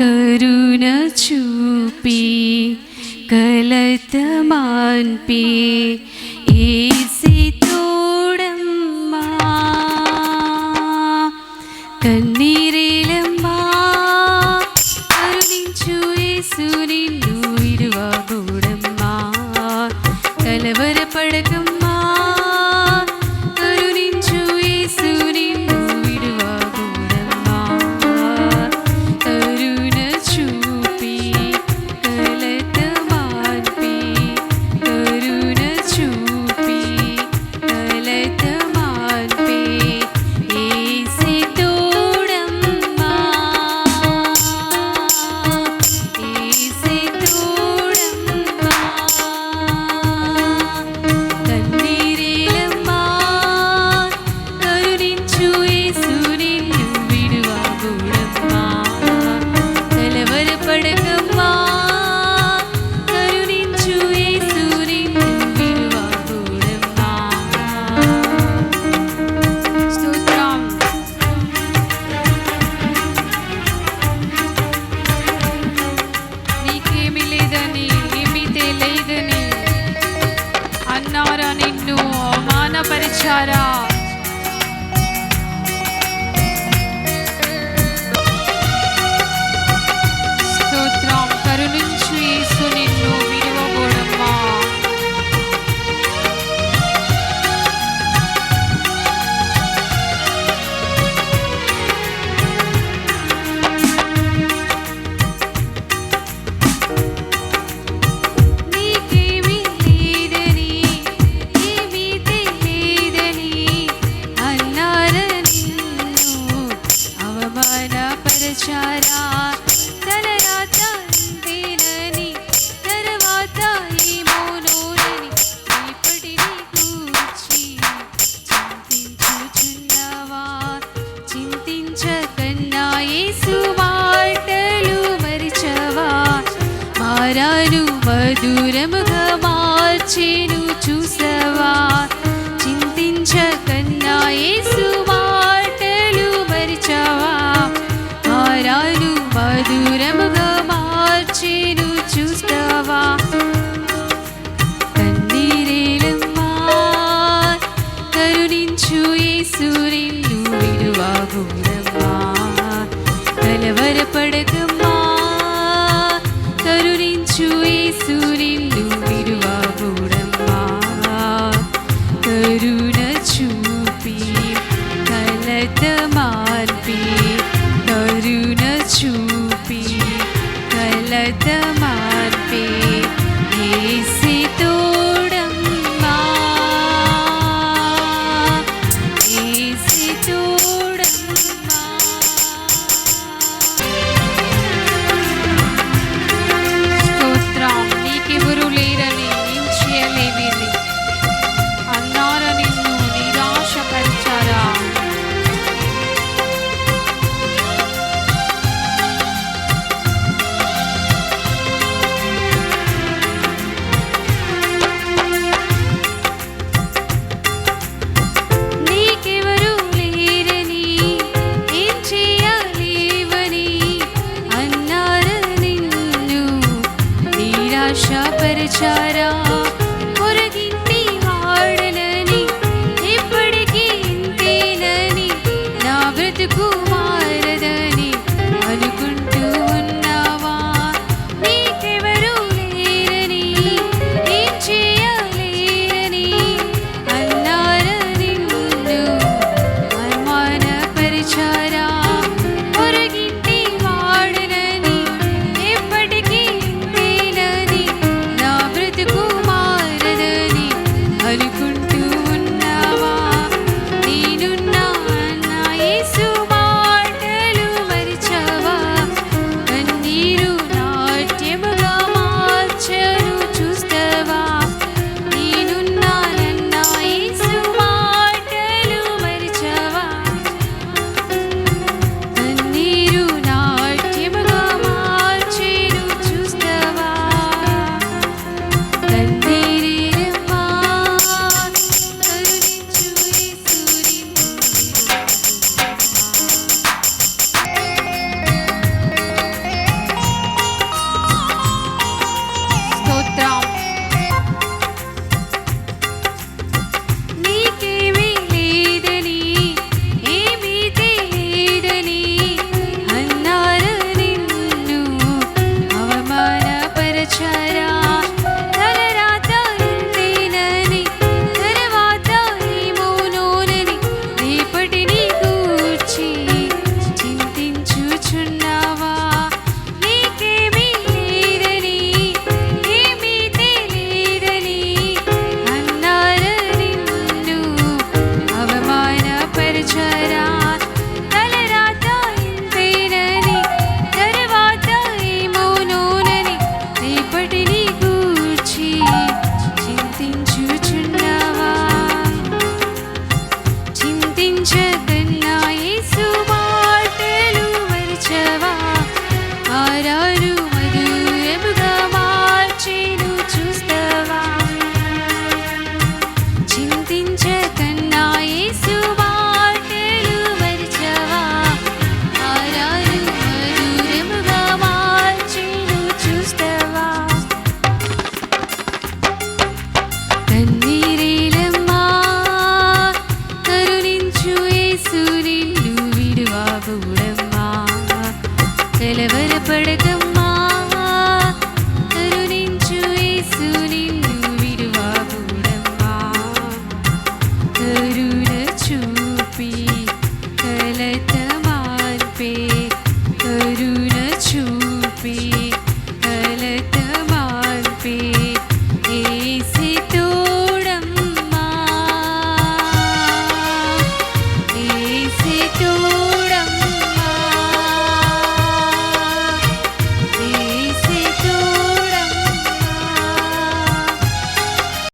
करुण चूपी गलत मानपि మధురముగా మార్చేను చూసవా? చింతించకన్నా యేసు మాటలు మరిచావా? ఆరాలు మధురముగా మార్చేను చూస్తావా? కన్నీరేలమ్మా కరుణించు యేసురేమ్మ se Asha परचारा que tenía. doo do